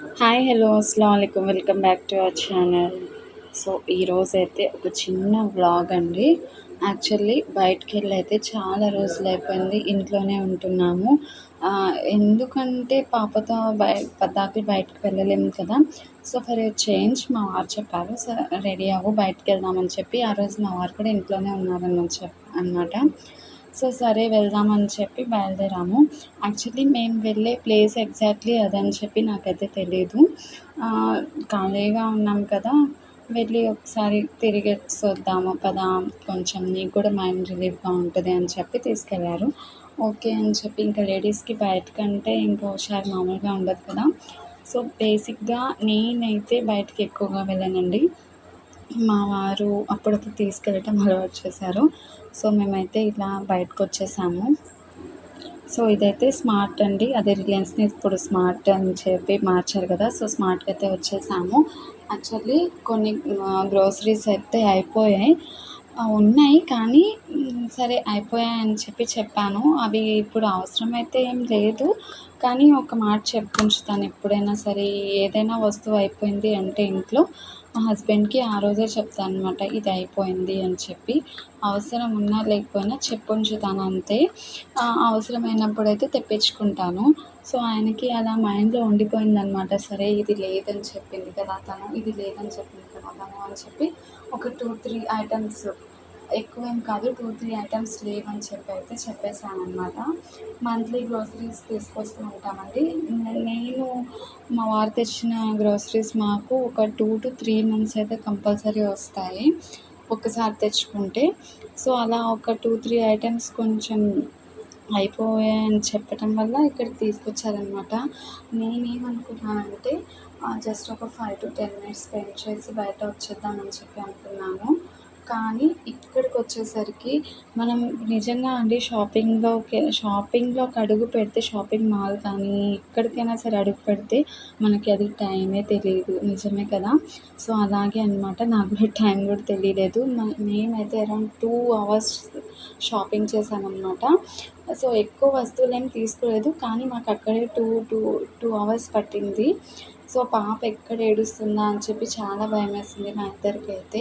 Hi hello అస్సలం అయికం welcome back to our channel. So ఈరోజు అయితే ఒక చిన్న వ్లాగ్ అండి. యాక్చువల్లీ బయటికి వెళ్ళి అయితే చాలా రోజులు అయిపోయింది. ఇంట్లోనే ఉంటున్నాము. ఎందుకంటే పాపతో బయ పద్దాకులు బయటకు వెళ్ళలేము కదా. సో ఫర్ చేంజ్ మా వారు చెప్పారు సో రెడీ అవ్వు బయటకు వెళ్దామని చెప్పి. ఆ రోజు మా వారు కూడా ఇంట్లోనే ఉన్నారని చెప్ అనమాట సో సరే వెళ్దామని చెప్పి బయలుదేరాము. యాక్చువల్లీ మేము వెళ్ళే ప్లేస్ ఎగ్జాక్ట్లీ అదని చెప్పి నాకైతే తెలియదు ఖాళీగా ఉన్నాం కదా వెళ్ళి ఒకసారి తిరిగి వద్దాము కదా కొంచెం నీకు కూడా మైండ్ రిలీఫ్గా ఉంటుంది అని చెప్పి తీసుకెళ్ళారు. ఓకే అని చెప్పి ఇంకా లేడీస్కి బయటకంటే ఇంకా హుషారు మామూలుగా ఉండదు కదా. సో బేసిక్గా నేనైతే బయటకి ఎక్కువగా వెళ్ళానండి. మా వారు అప్పుడప్పుడు తీసుకెళ్ళటం అలవాటు చేశారు. సో మేమైతే ఇలా బయటకు వచ్చేసాము సో ఇదైతే స్మార్ట్ అండి. అదే రిలయన్స్ని ఇప్పుడు స్మార్ట్ అని చెప్పి మార్చారు కదా. సో స్మార్ట్కి అయితే వచ్చేసాము. యాక్చువల్లీ కొన్ని గ్రోసరీస్ అయితే అయిపోయాయి. ఉన్నాయి కానీ సరే అయిపోయాయి అని చెప్పి చెప్పాను. అవి ఇప్పుడు అవసరమైతే ఏం లేదు. కానీ ఒక మాట చెప్పుకుంచుతాను ఎప్పుడైనా సరే ఏదైనా వస్తువు అయిపోయింది అంటే ఇంట్లో మా హస్బెండ్కి ఆ రోజే చెప్తాను అనమాట ఇది అయిపోయింది అని చెప్పి. అవసరం ఉన్నా లేకపోయినా చెప్పు ఉంచుతాను అంతే. అవసరమైనప్పుడు అయితే తెప్పించుకుంటాను. సో ఆయనకి అలా మైండ్లో ఉండిపోయింది అనమాట సరే ఇది లేదని చెప్పింది కదా తను ఇది లేదని చెప్పింది కదా తను అని చెప్పి ఒక టూ త్రీ ఐటమ్స్ ఎక్కువ ఏం కాదు టూ త్రీ ఐటమ్స్ లేవని చెప్పి అయితే చెప్పేశాను అనమాట మంత్లీ గ్రోసరీస్ తీసుకొస్తూ ఉంటామండి. నేను మా వారు తెచ్చిన గ్రోసరీస్ మాకు ఒక టూ టు త్రీ మంత్స్ అయితే కంపల్సరీ వస్తాయి ఒక్కసారి తెచ్చుకుంటే. సో అలా ఒక టూ త్రీ ఐటమ్స్ కొంచెం అయిపోయాయని చెప్పటం వల్ల ఇక్కడ తీసుకొచ్చారనమాట నేనేమనుకున్నానంటే జస్ట్ ఒక five to ten minutes spend చేసి బయట వచ్చేద్దామని చెప్పి అనుకున్నాను. కానీ ఇక్కడికి వచ్చేసరికి మనం నిజంగా అండి షాపింగ్లోకి షాపింగ్లోకి అడుగు పెడితే షాపింగ్ మాల్ కానీ ఎక్కడికైనా సరే అడుగు పెడితే మనకి అది టైమే తెలియదు నిజమే కదా? సో అలాగే అనమాట నాకు కూడా టైం కూడా తెలియలేదు మేమైతే అరౌండ్ టూ అవర్స్ షాపింగ్ చేశామన్నమాట. సో ఎక్కువ వస్తువులు ఏం తీసుకోలేదు. కానీ మాకు అక్కడే టూ టూ టూ అవర్స్ పట్టింది. సో పాప ఎక్కడ ఏడుస్తుందా అని చెప్పి చాలా భయం వేసింది మా ఇద్దరికైతే.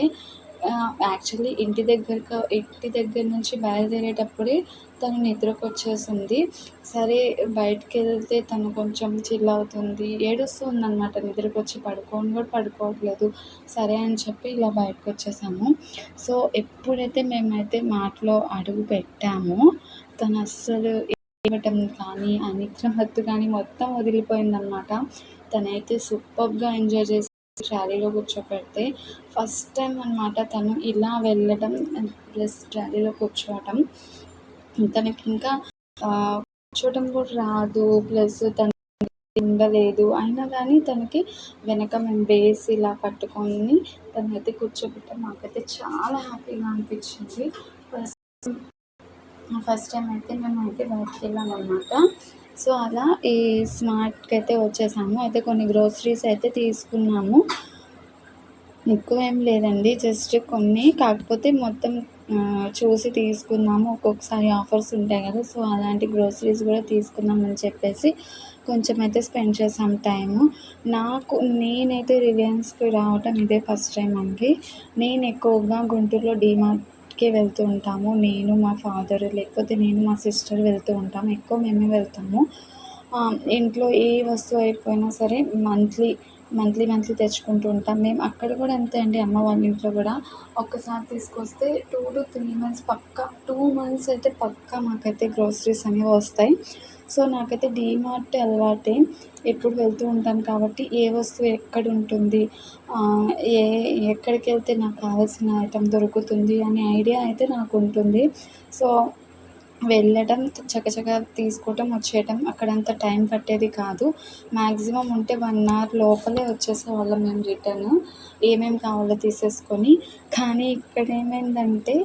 యాక్చువల్లీ ఇంటి దగ్గరకు ఇంటి దగ్గర నుంచి బయలుదేరేటప్పుడే తను నిద్రకు వచ్చేసింది సరే బయటికి వెళ్తే తను కొంచెం చిల్ అవుతుంది. ఏడుస్తుంది అనమాట నిద్రకు వచ్చి పడుకోని కూడా పడుకోవట్లేదు. సరే అని చెప్పి ఇలా బయటకు వచ్చేసాము సో ఎప్పుడైతే మేమైతే మాటలో అడుగు పెట్టామో తను అస్సలు ఇవ్వటం కానీ అనిక్రమత్తు కానీ మొత్తం వదిలిపోయిందనమాట తనైతే సూపర్గా ఎంజాయ్ చేసి ట్రాలీలో కూర్చోపెడితే ఫస్ట్ టైం అనమాట తను ఇలా వెళ్ళడం ప్లస్ ట్రాలీలో కూర్చోవటం. తనకి ఇంకా కూర్చోవటం కూడా రాదు. ప్లస్ తను ఉండలేదు అయినా కానీ తనకి వెనక మేము బేస్ ఇలా పట్టుకొని తనైతే కూర్చోబెట్టాం మాకైతే చాలా హ్యాపీగా అనిపించింది. ఫస్ట్ ఫస్ట్ టైం అయితే మేము అయితే బయటికి వెళ్ళాం అనమాట సో అలా ఈ స్మార్ట్కి అయితే వచ్చేసాము. అయితే కొన్ని గ్రోసరీస్ అయితే తీసుకున్నాము. ఎక్కువ ఏం లేదండి. జస్ట్ కొన్ని. కాకపోతే మొత్తం చూసి తీసుకుందాము ఒక్కొక్కసారి ఆఫర్స్ ఉంటాయి కదా సో అలాంటి గ్రోసరీస్ కూడా తీసుకుందామని చెప్పేసి కొంచెం అయితే స్పెండ్ చేసాం టైము. నాకు నేనైతే రిలయన్స్కి రావటం ఇదే ఫస్ట్ టైం అండి. నేను ఎక్కువగా గుంటూరులో డీమార్ట్ ట్రిప్కే వెళ్తూ ఉంటాము. నేను మా ఫాదర్ లేకపోతే నేను మా సిస్టర్ వెళ్తూ ఉంటాము ఎక్కువ మేమే వెళ్తాము. ఇంట్లో ఏ వస్తువు అయిపోయినా సరే మంత్లీ మంత్లీ మంత్లీ తెచ్చుకుంటూ ఉంటాం. మేము అక్కడ కూడా అంతే అండి. అమ్మ వాళ్ళ ఇంట్లో కూడా ఒక్కసారి తీసుకొస్తే టూ టు త్రీ మంత్స్ పక్కా టూ మంత్స్ అయితే పక్కా మాకైతే గ్రోసరీస్ అనేవి వస్తాయి. సో నాకైతే డీమార్ట్ అలవాటే. ఎప్పుడు వెళ్తూ ఉంటాను కాబట్టి ఏ వస్తువు ఎక్కడ ఉంటుంది ఏ ఎక్కడికి వెళ్తే నాకు కావాల్సిన ఐటెం దొరుకుతుంది అనే ఐడియా అయితే నాకు ఉంటుంది సో వెళ్ళటం చకచక తీసుకోవటం వచ్చేయటం అక్కడంత టైం పట్టేది కాదు. మ్యాక్సిమం ఉంటే వన్ అవర్ లోపలే వచ్చేసేవాళ్ళం మేము రిటర్న్. ఏమేమి కావాలో తీసేసుకొని. కానీ ఇక్కడ ఏమైందంటే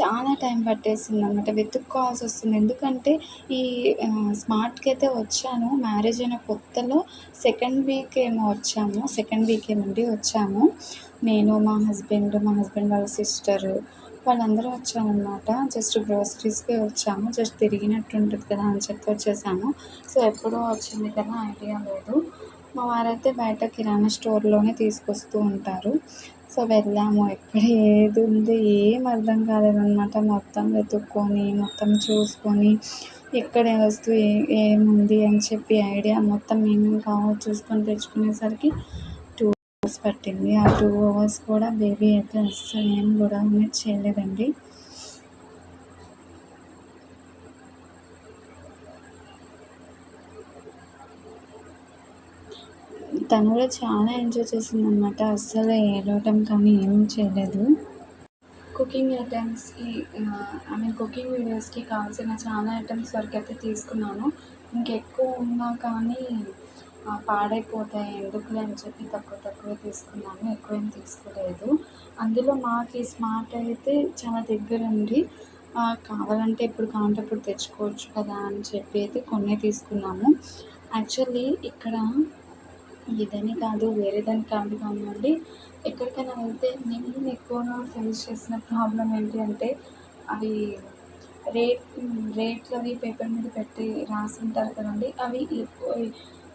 చాలా టైం పట్టేసింది అనమాట వెతుక్కోవాల్సి వస్తుంది. ఎందుకంటే ఈ స్మార్ట్కి అయితే వచ్చాను. మ్యారేజ్ అయిన కొత్తలో సెకండ్ వీక్ ఏమో వచ్చాము. సెకండ్ వీక్ ఏమండి వచ్చాము. నేను మా హస్బెండ్ మా హస్బెండ్ వాళ్ళ సిస్టర్ వాళ్ళందరూ వచ్చామన్నమాట జస్ట్ గ్రోసరీస్కి వచ్చాము. జస్ట్ తిరిగినట్టు ఉంటుంది కదా అని చెప్పి వచ్చేసాము. సో ఎప్పుడూ వచ్చింది కదా ఐడియా లేదు. మా వారైతే బయట కిరాణా స్టోర్లోనే తీసుకొస్తూ ఉంటారు. సో వెళ్ళాము ఎక్కడ ఏది ఉంది ఏం అర్థం కాలేదన్నమాట. మొత్తం వెతుక్కొని మొత్తం చూసుకొని ఎక్కడ ఏ వస్తువు ఏ ఏముంది అని చెప్పి ఐడియా మొత్తం ఏమేమి కావాలో చూసుకొని తెచ్చుకునేసరికి టూ అవర్స్ పట్టింది. ఆ టూ అవర్స్ కూడా బేబీ అయితే అస్సలు ఏం కూడా అనేది చేయలేదండి. తను కూడా చాలా ఎంజాయ్ చేసింది అనమాట అస్సలు ఏడవటం కానీ ఏం చేయలేదు. కుకింగ్ ఐటమ్స్కి ఐ మీన్ కుకింగ్ వీడియోస్కి కావాల్సిన చాలా ఐటమ్స్ వరకు అయితే తీసుకున్నాను. ఇంకెక్కువ ఉన్నా కానీ పాడైపోతాయి. ఎందుకులే అని చెప్పి తక్కువ తక్కువ తీసుకున్నాను. ఎక్కువ ఏం తీసుకోలేదు. అందులో మాకు ఈ స్మార్ట్ అయితే చాలా దగ్గర ఉంది. కావాలంటే ఇప్పుడు కావాలంటే తెచ్చుకోవచ్చు కదా అని చెప్పి అయితే కొన్ని తీసుకున్నాము. యాక్చువల్లీ ఇక్కడ ఇదని కాదు వేరేదని కాదు కానివ్వండి. ఎక్కడికైనా వెళ్తే నేను ఎక్కువగా ఫేస్ చేసిన ప్రాబ్లం ఏంటి అంటే అవి రేట్ రేట్లు అవి పేపర్ మీద పెట్టి రాసి ఉంటారు కదండి. అవి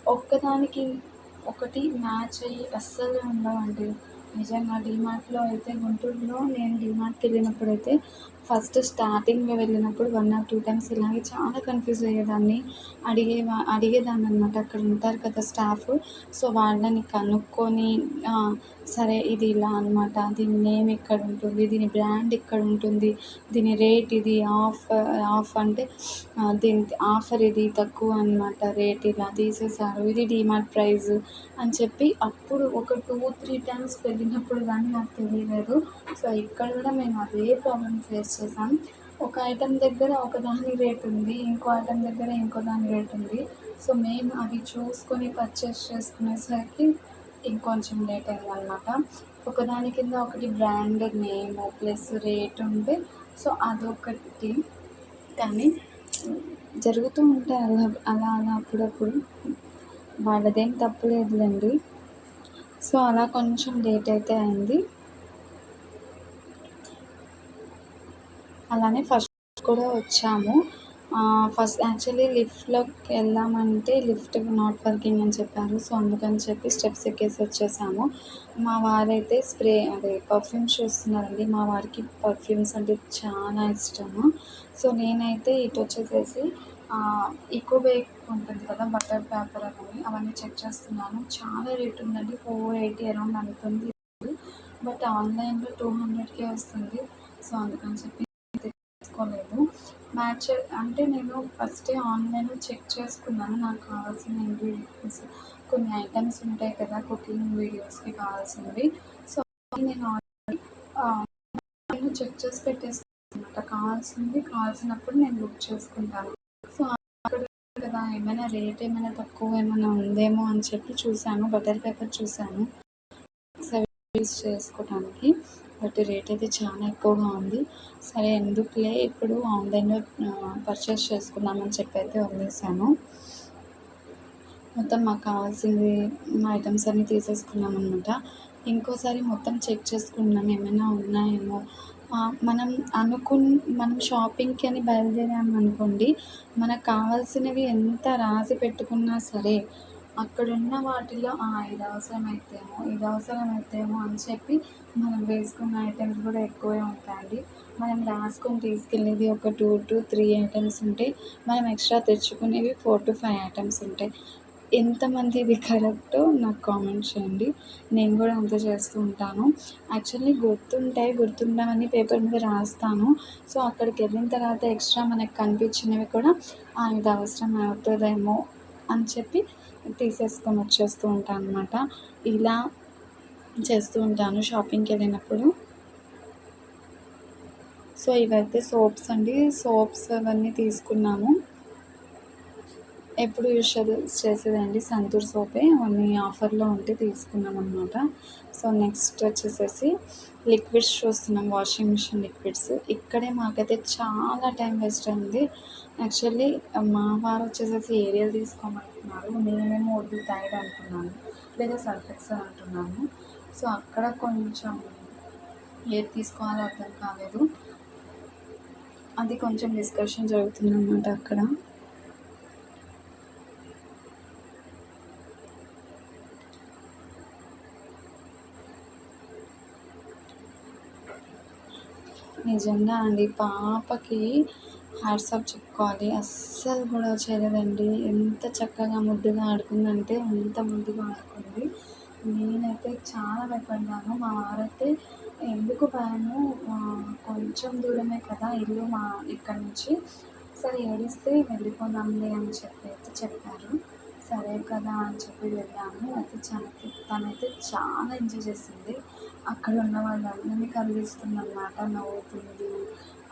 ఒక్కదానికి ఒకటి మ్యాచ్ అయ్యి అస్సలు ఉండవండి. నిజంగా డీమార్ట్లో అయితే గుంటూరులో నేను డీమార్ట్కి వెళ్ళినప్పుడు అయితే ఫస్ట్ స్టార్టింగ్లో వెళ్ళినప్పుడు వన్ ఆర్ టూ టైమ్స్ ఇలాగే చాలా కన్ఫ్యూజ్ అయ్యేదాన్ని. అడిగే అడిగేదాన్ని అనమాట అక్కడ ఉంటారు కదా స్టాఫ్. సో వాళ్ళని కనుక్కొని సరే ఇది ఇలా అనమాట దీని నేమ్ ఇక్కడ ఉంటుంది? దీని బ్రాండ్ ఇక్కడ ఉంటుంది? దీని రేట్ ఇది ఆఫ్ ఆఫ్ అంటే దీని ఆఫర్ ఇది తక్కువ అనమాట రేట్ ఇలా తీసేసారు ఇది డిమార్ట్ ప్రైస్ అని చెప్పి అప్పుడు ఒక టూ త్రీ టైమ్స్ వెళ్ళినప్పుడు కానీ నాకు తెలియలేదు. సో ఇక్కడ కూడా మేము అదే ప్రాబ్లమ్ ఫేస్ చేసాం ఒక ఐటెం దగ్గర ఒక దాని రేట్ ఉంది ఇంకో ఐటెం దగ్గర ఇంకో దాని రేట్ ఉంది. సో మేము అవి చూసుకొని పర్చేస్ చేసుకునేసరికి ఇంకొంచెం లేట్ అయిందనమాట ఒకదాని కింద ఒకటి బ్రాండ్ నేమ్ ప్లస్ రేట్ ఉంటే సో అదొకటి. కానీ జరుగుతూ ఉంటాయి అలా అలా అలా అప్పుడప్పుడు వాళ్ళదేం తప్పు లేదులేండి. సో అలా కొంచెం లేట్ అయితే అయింది. అలానే ఫస్ట్ కూడా వచ్చాము. ఫస్ట్ యాక్చువల్లీ లిఫ్ట్లోకి వెళ్దామంటే లిఫ్ట్ నాట్ వర్కింగ్ అని చెప్పారు. సో అందుకని చెప్పి స్టెప్స్ ఎక్కేసి వచ్చేసాము. మా వారైతే స్ప్రే అదే పర్ఫ్యూమ్స్ చూస్తున్నారండి. మా వారికి పర్ఫ్యూమ్స్ అంటే చాలా ఇష్టము. సో నేనైతే ఇటు వచ్చేసేసి ఈకో బేక్ ఉంటుంది కదా బటర్ పేపర్ అవన్నీ అవన్నీ చెక్ చేస్తున్నాను. చాలా రేట్ ఉందండి. ఫోర్ ఎయిటీ అరౌండ్ అవుతుంది బట్ ఆన్లైన్లో టూ హండ్రెడ్కే వస్తుంది. సో అందుకని చెప్పి మ్యాచ్ అంటే నేను ఫస్టే ఆన్లైన్లో చెక్ చేసుకున్నాను. నాకు కావాల్సిన ఇంగ్రీడియంట్స్ కొన్ని ఐటమ్స్ ఉంటాయి కదా కుకింగ్ వీడియోస్కి కావాల్సినవి. సో నేను ఆన్లైన్ చెక్ చేసి పెట్టేస్తాను అనమాట కావాల్సింది కావాల్సినప్పుడు నేను బుక్ చేసుకుంటాను. సో అక్కడ కదా ఏమైనా రేట్ ఏమైనా తక్కువ ఏమైనా ఉందేమో అని చెప్పి చూశాను. బటర్ పేపర్ చూశాను. సర్వీస్ చేసుకోవడానికి బట్ రేట్ అయితే చాలా ఎక్కువగా ఉంది. సరే ఎందుకులే? ఇప్పుడు ఆన్లైన్లో పర్చేస్ చేసుకుందామని చెప్పి అయితే వదిలేసాను. మొత్తం మాకు కావాల్సింది మా ఐటమ్స్ అన్నీ తీసేసుకున్నాం అనమాట ఇంకోసారి మొత్తం చెక్ చేసుకున్నాం ఏమైనా ఉన్నాయేమో. మనం అనుకున్ మనం షాపింగ్కి అని బయలుదేరాము అనుకోండి మనకు కావాల్సినవి ఎంత రాసి పెట్టుకున్నా సరే అక్కడున్న వాటిలో ఇది అవసరమైతేమో ఇది అవసరమైతేమో అని చెప్పి మనం వేసుకున్న ఐటమ్స్ కూడా ఎక్కువే ఉంటాయండి. మనం రాసుకొని తీసుకెళ్ళేది ఒక టూ టు త్రీ ఐటమ్స్ ఉంటే మనం ఎక్స్ట్రా తెచ్చుకునేవి ఫోర్ టు ఫైవ్ ఐటమ్స్ ఉంటాయి. ఎంతమంది ఇది కరెక్టో నాకు కామెంట్ చేయండి. నేను కూడా అంతే చేస్తూ ఉంటాను. యాక్చువల్లీ గుర్తుంటాయి గుర్తుండవని పేపర్ మీద రాస్తాను. సో అక్కడికి వెళ్ళిన తర్వాత ఎక్స్ట్రా మనకు కనిపించినవి కూడా ఇది అవసరం అవుతుందేమో అని చెప్పి తీసేసుకొని వచ్చేస్తూ ఉంటాను అనమాట ఇలా చేస్తూ ఉంటాను షాపింగ్కి వెళ్ళినప్పుడు. సో ఇవైతే సోప్స్ అండి. సోప్స్ అవన్నీ తీసుకున్నాము ఎప్పుడు యూస్ చేసేదండి సంతూర్ సోపే. అవన్నీ ఆఫర్లో ఉంటే తీసుకున్నాం అనమాట సో నెక్స్ట్ వచ్చేసేసి లిక్విడ్స్ చూస్తున్నాం. Washing machine liquids. ఇక్కడే మాకైతే చాలా టైం వేస్ట్ అయింది. యాక్చువల్లీ మా వారు వచ్చేసేసి ఏరియల్ అంటున్నారు. నేనేమో వద్దు థైడ్ అంటున్నాను లేదా సర్ఫెక్సల్ అంటున్నాను. సో అక్కడ కొంచెం ఏది తీసుకోవాలో అర్థం కాలేదు. అది కొంచెం డిస్కషన్ జరుగుతుందన్నమాట అక్కడ. నిజంగా అండి పాపకి హ్యాట్సాప్ చెప్పుకోవాలి. అస్సలు గొడవ చేయలేదండి. ఎంత చక్కగా ముద్దుగా ఆడుకుందంటే అంత ముద్దుగా ఆడుకుంది. నేనైతే చాలా భయపడ్డాను. మా వారైతే ఎందుకు భయము? కొంచెం దూరమే కదా ఇల్లు మా ఇక్కడ నుంచి. సరే ఏడిస్తే వెళ్ళిపోదాంలే అని చెప్పి అయితే చెప్పారు. సరే కదా అని చెప్పి వెళ్ళాము. అయితే చాలా తనైతే చాలా ఎంజాయ్ చేసింది. అక్కడ ఉన్న వాళ్ళందరినీ కలిగిస్తుంది అనమాట నవ్వుతుంది.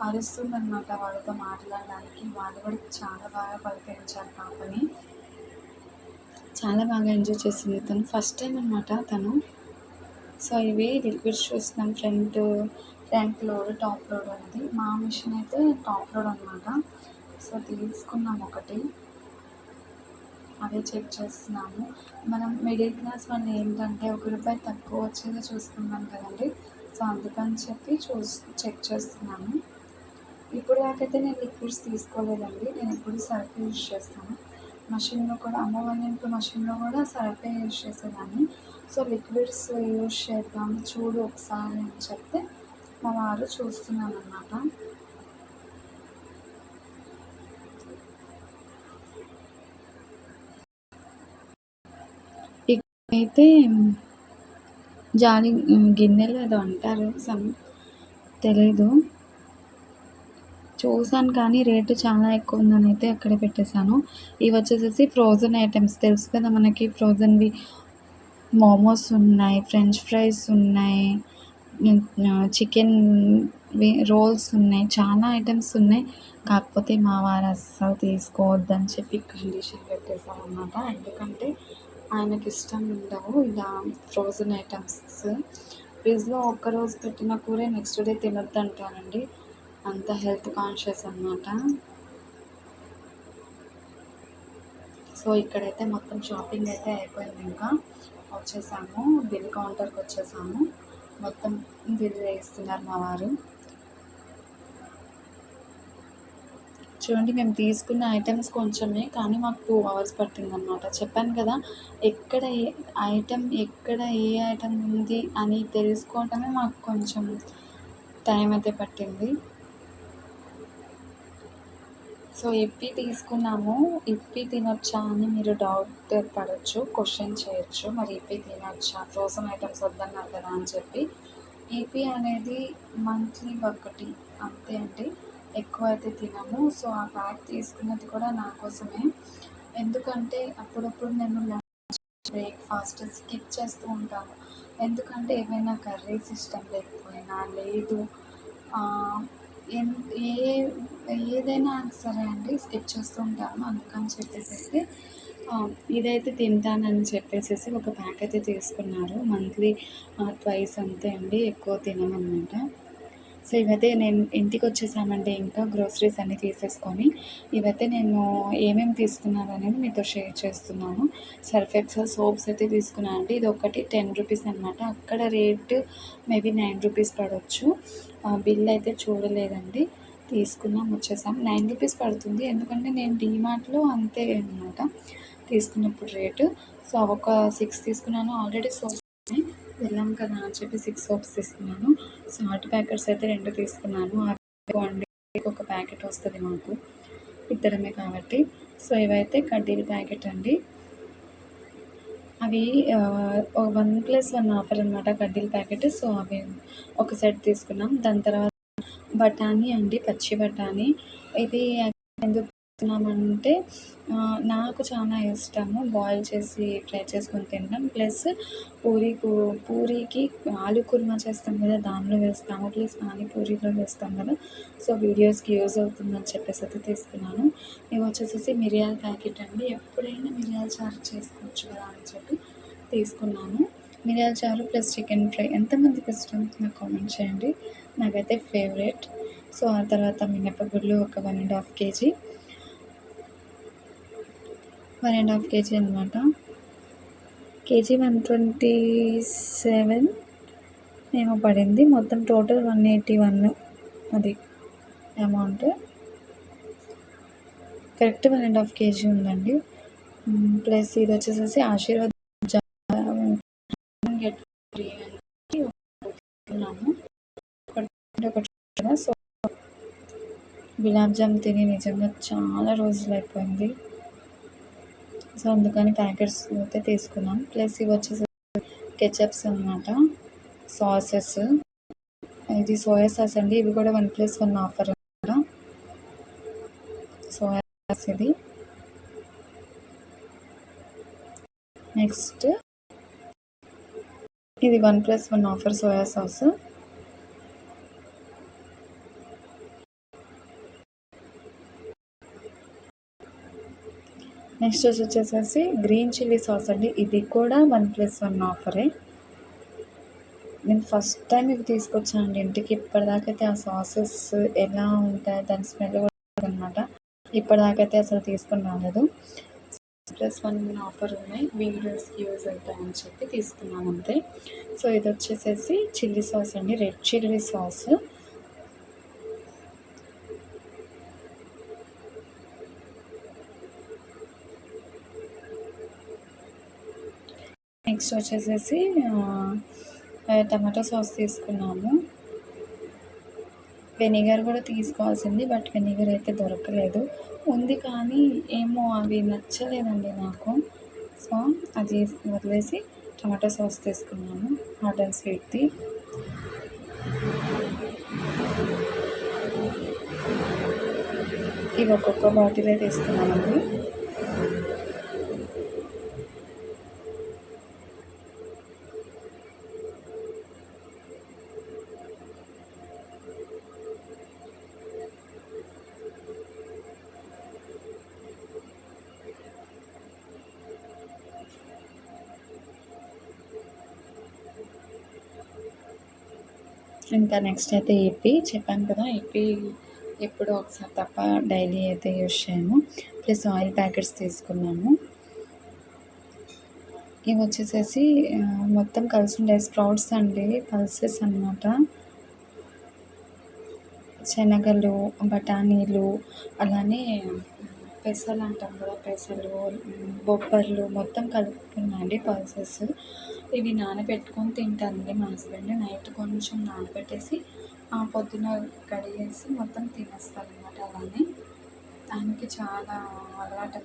అరుస్తుందనమాట వాళ్ళతో మాట్లాడడానికి. వాళ్ళు కూడా చాలా బాగా పలకరించారు పాపని. చాలా బాగా ఎంజాయ్ చేసింది తను. ఫస్ట్ టైం అనమాట తను. సో ఇవి లిక్విడ్స్ చూస్తున్నాం. Front front load top load అనేది. మా మిషన్ అయితే టాప్ లోడ్ అనమాట సో తీసుకున్నాం ఒకటి. అవే చెక్ చేస్తున్నాము. మనం మిడిల్ క్లాస్ వాళ్ళు ఏంటంటే ఒక రూపాయి తక్కువ వచ్చేది చూసుకున్నాం కదండి. సో అందుకని చెప్పి చూస్ చెక్ చేస్తున్నాము. ఇప్పుడు దాకైతే నేను లిక్విడ్స్ తీసుకోలేదండి. నేను ఇప్పుడు సర్ఫ్ యూజ్ చేస్తాను. మషిన్లో కూడా అమ్మ వాళ్ళ ఇంట్లో మషిన్లో కూడా సర్ఫే యూజ్ చేసేదాన్ని. సో లిక్విడ్స్ యూజ్ చేద్దాం చూడు ఒకసారి అని చెప్తే మా వారు చూస్తున్నాను అన్నమాట అయితే జాలి గిన్నెలు ఏదో అంటారు సమ్ తెలీదు. చూసాను కానీ రేటు చాలా ఎక్కువ ఉందని అయితే అక్కడే పెట్టేశాను. ఇవి వచ్చేసేసి ఫ్రోజన్ ఐటమ్స్ తెలుసు కదా మనకి ఫ్రోజన్వి మోమోస్ ఉన్నాయి ఫ్రెంచ్ ఫ్రైస్ ఉన్నాయి చికెన్ రోల్స్ ఉన్నాయి. చాలా ఐటమ్స్ ఉన్నాయి. కాకపోతే మా వారు అస్సలు తీసుకోవద్దని చెప్పి కండిషన్ పెట్టేసాం ఎందుకంటే ఆయనకి ఇష్టం ఉండవు ఇలా ఫ్రోజన్ ఐటమ్స్ ఫ్రిడ్జ్లో ఒక్కరోజు పెట్టిన కూర నెక్స్ట్ డే తినొద్దు అంటారండి అంత హెల్త్ కాన్షియస్ అనమాట సో ఇక్కడైతే మొత్తం షాపింగ్ అయితే అయిపోయింది ఇంకా. వచ్చేసాము బిల్ కౌంటర్కి వచ్చేసాము. మొత్తం బిల్ వేస్తున్నారు మా వారు. చూడండి మేము తీసుకున్న ఐటమ్స్ కొంచెమే కానీ మాకు టూ అవర్స్ పట్టిందనమాట చెప్పాను కదా ఎక్కడ ఏ ఐటమ్ ఎక్కడ ఏ ఐటమ్ ఉంది అని తెలుసుకోవటమే మాకు కొంచెం టైం అయితే పట్టింది. సో ఇప్పి తీసుకున్నాము. ఇప్పి తినొచ్చా అని మీరు డౌట్ పడవచ్చు క్వశ్చన్ చేయొచ్చు. మరి ఇప్పి తినొచ్చా? ఫ్రోజన్ ఐటమ్స్ వద్దన్నారు కదా అని చెప్పి. ఈపీ అనేది మంత్లీ ఒకటి. అంతే అండి. ఎక్కువ అయితే తినము. సో ఆ ప్యాక్ తీసుకున్నది కూడా నా కోసమే. ఎందుకంటే అప్పుడప్పుడు నేను లంచ్ బ్రేక్ఫాస్ట్ స్కిప్ చేస్తూ ఉంటాను. ఎందుకంటే ఏమైనా కర్రీస్ ఇష్టం లేకపోయినా లేదు ఏ ఏదైనా సరే అండి స్కిప్ చేస్తూ ఉంటాను అందుకని చెప్పేసి ఇదైతే తింటానని చెప్పేసి ఒక ప్యాక్ అయితే తీసుకున్నారు. మంత్లీ ట్వైస్ అంతే అండి ఎక్కువ తినమన్నమాట సో ఇవైతే నేను ఇంటికి వచ్చేసామండి ఇంకా గ్రోసరీస్ అన్నీ తీసేసుకొని. ఇవైతే నేను ఏమేమి తీసుకున్నాను అనేది మీతో షేర్ చేస్తున్నాను. సర్ఫ్ ఎక్సెల్ సోప్స్ అయితే తీసుకున్నాను అండి ఇది ఒకటి టెన్ రూపీస్ అనమాట అక్కడ రేటు మేబీ నైన్ రూపీస్ పడవచ్చు బిల్ అయితే చూడలేదండి. తీసుకున్నాం వచ్చేసాం. నైన్ రూపీస్ పడుతుంది. ఎందుకంటే నేను డీమార్ట్లో అంతే అనమాట తీసుకున్నప్పుడు రేటు. సో ఒక సిక్స్ తీసుకున్నాను. ఆల్రెడీ సోప్స్ వెళ్ళాం కదా అని చెప్పి సిక్స్ సోప్స్ తీసుకున్నాను. సాల్ట్ ప్యాకెట్స్ అయితే రెండు తీసుకున్నాను. ఒక ప్యాకెట్ వస్తుంది మాకు. ఇద్దరమే కాబట్టి. సో ఇవైతే కడ్డీల ప్యాకెట్ అండి. అవి వన్ ప్లస్ వన్ ఆఫర్ అనమాట కడ్డీల ప్యాకెట్. సో అవి ఒక సెట్ తీసుకున్నాం. దాని తర్వాత బఠానీ అండి పచ్చి బఠానీ. ఇది ఎందుకు అంటే నాకు చాలా ఇష్టము బాయిల్ చేసి ఫ్రై చేసుకొని తినడం. ప్లస్ పూరీకు పూరీకి ఆలు కుర్మా చేస్తాం కదా దానిలో వేస్తాము. ప్లస్ పానీపూరిలో వేస్తాం కదా. సో వీడియోస్కి యూజ్ అవుతుందని చెప్పేసి అయితే తీసుకున్నాను. ఇవి వచ్చేసేసి మిరియాల ప్యాకెట్ అండి. ఎప్పుడైనా మిరియాల చారు చేసుకోవచ్చు కదా అని చెప్పి తీసుకున్నాను. మిరియాల చారు ప్లస్ చికెన్ ఫ్రై. ఎంతమందికి ఇష్టం నాకు కామెంట్ చేయండి. నాకైతే ఫేవరెట్. సో ఆ తర్వాత మినపగుళ్ళు ఒక one and half KG. One and half KG అనమాట కేజీ వన్ ట్వంటీ సెవెన్ ఏమో పడింది. మొత్తం టోటల్ వన్ ఎయిటీ వన్ అది amount. Correct one and half KG ఉందండి. ప్లస్ ఇది వచ్చేసేసి Aashirvaad get free so gulab jam తిని నిజంగా చాలా రోజులు అయిపోయింది. సో అందుకని ప్యాకెట్స్ అయితే తీసుకున్నాం. ప్లస్ ఇవి వచ్చేసి కెచప్స్ అనమాట సాసెస్. ఇది సోయా సాస్ అండి. ఇవి కూడా వన్ ప్లస్ వన్ ఆఫర్ అనమాట సోయా సాస్ ఇది. నెక్స్ట్ ఇది one plus one offer soya sauce. Next వచ్చేసేసి గ్రీన్ చిల్లీ సాస్ అండి. ఇది కూడా వన్ ప్లస్ వన్ ఆఫరే. నేను ఫస్ట్ టైం ఇవి తీసుకొచ్చానండి ఇంటికి ఇప్పటిదాకైతే ఆ సాసెస్ ఎలా ఉంటాయి దాని స్మెల్ కూడా అనమాట ఇప్పటిదాకైతే అసలు తీసుకుని రాలేదు. ప్లస్ వన్ ఆఫర్ ఉన్నాయి. వీడియోస్కి యూజ్ అవుతాయని చెప్పి తీసుకున్నాను అంతే. సో ఇది వచ్చేసేసి చిల్లీ సాస్ అండి. Red chilli sauce. నెక్స్ట్ వచ్చేసేసి టమాటో సాస్ తీసుకున్నాము. వెనిగర్ కూడా తీసుకోవాల్సింది బట్ వెనిగర్ అయితే దొరకలేదు. ఉంది కానీ ఏమో అవి నచ్చలేదండి నాకు. సో అది వదిలేసి టమాటో సాస్ తీసుకున్నాము హాట్ అండ్ స్వీట్ది. ఇవి ఒక్కొక్క బాటిలే తీసుకున్నామండి. ఇంకా నెక్స్ట్ అయితే ఇప్పి. చెప్పాను కదా ఇప్పి ఎప్పుడు ఒకసారి తప్ప డైలీ అయితే యూజ్ చేయము ప్లస్ ఆయిల్ ప్యాకెట్స్ తీసుకున్నాము ఇవి వచ్చేసేసి మొత్తం కలిసి ఉండే స్ప్రౌట్స్ అండి పల్సెస్ అనమాట శనగలు బఠానీలు అలానే పెసలు అంటాం కదా పెసలు బొబ్బర్లు మొత్తం కలుపుకున్నాండి పల్సెస్. ఇవి నానబెట్టుకొని తింటానండి. మా హస్బెండ్ నైట్ కొంచెం నానబెట్టేసి పొద్దున కడిగేసి మొత్తం తినేస్తారు అనమాట అలానే. దానికి చాలా అలవాటు